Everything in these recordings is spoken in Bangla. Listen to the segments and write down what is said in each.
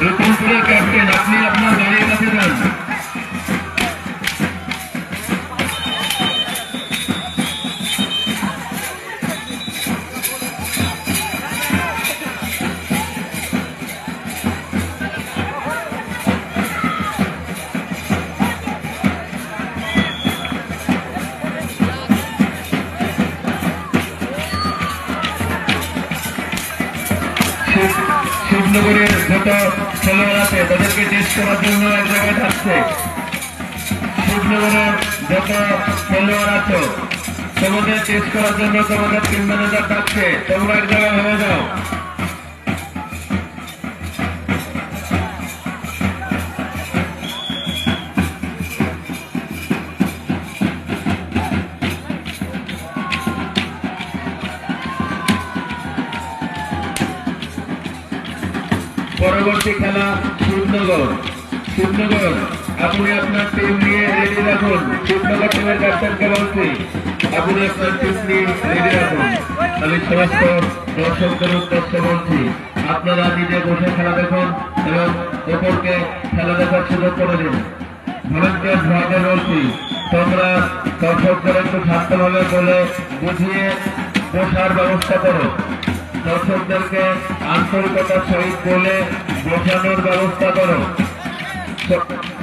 রতনপুরের ক্যাপ্টেন আপনি আপনার গাড়ির কাছে যান শিব- শিবনগরের যত খেলোয়াড় আছে তাদেরকে টেস্ট করার জন্য এক জায়গায় থাকছে শিবনগরের যত খেলোয়াড় আছে, তোমাদের টেস্ট করার জন্য তোমাদের টিম ম্যানেজার থাকছে তোমরা এক জায়গায় হয়ে যাও। পরবর্তী খেলা শিবনগর। শিবনগর, আপনি আপনার টিম নিয়ে রেডি রাখুন। শিবনগর টিমের ক্যাপ্টেনকে বলছি। আপনি আপনার টিম নিয়ে রেডি রাখুন। আমি সমস্ত দর্শকদের উদ্দেশ্যে বলছি, আপনারা নিজে বসে খেলা দেখুন এবং অপরকে খেলা দেখার সুযোগ করে দিন। ভলেন্টিয়ার ভাগে বলছি, তোমরা দর্শকদের একটু শান্তভাবে বলে বুঝিয়ে বসার ব্যবস্থা করো। দর্শকদেরকে আন্তরিকতার সহিত বলে বোঝানোর ব্যবস্থা করো। স-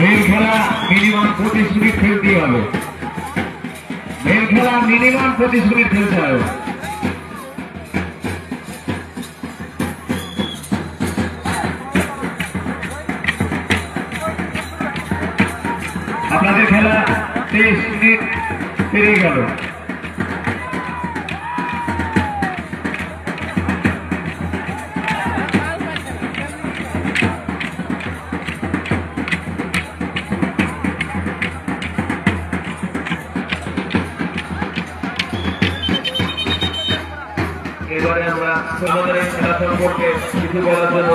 মেল খেলা মিনিমাম পঁচিশ মিনিট খেলতেই হবে। মেল খেলা মিনিমাম মিনিট খেলতে হবে। আপনাদের খেলা তেইশ মিনিট পেরিয়ে গেল। এবারে আমরা তোমাদের এই খেলা সম্পর্কে কিছু বলার জন্য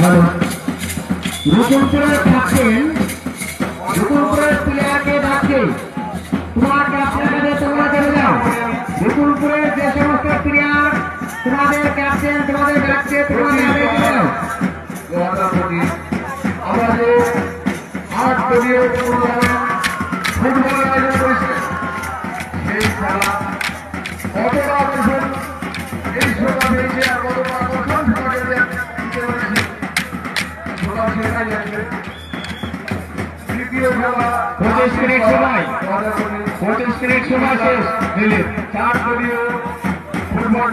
অনুরোধ করছি রুকুলপুরের প্লেয়ারকে ডাকছে তোমার ক্যাপ্টেনকে তোমরা চলে যাও রুকুলপুরের যে সমস্ত প্লেয়ার তোমাদের ক্যাপ্টেন তোমাদের ডাকছে তোমরা তাদের আমাদের আট দলীয় ফুটবল আয়োজন পঁচিশ মিনিট সময় শেষ। দিলীপ চার দলীয় ফুটবল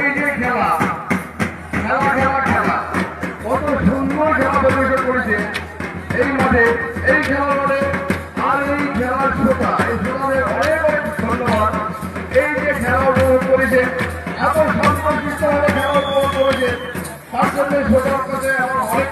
এই যে খেলা খেলা খেলা খেলা। কত সুন্দর খেলা পরিবেশন করেছে। এই মাঠে, এই খেলা মাঠে আর এই খেলার শ্রোতা, এই শ্রোতাদের অনেক অনেক ধন্যবাদ। এই যে খেলা উপভোগ করেছে, এত সন্তোষিত ভাবে খেলা উপভোগ করেছে, তার জন্য শ্রোতার কাছে আমার অনেক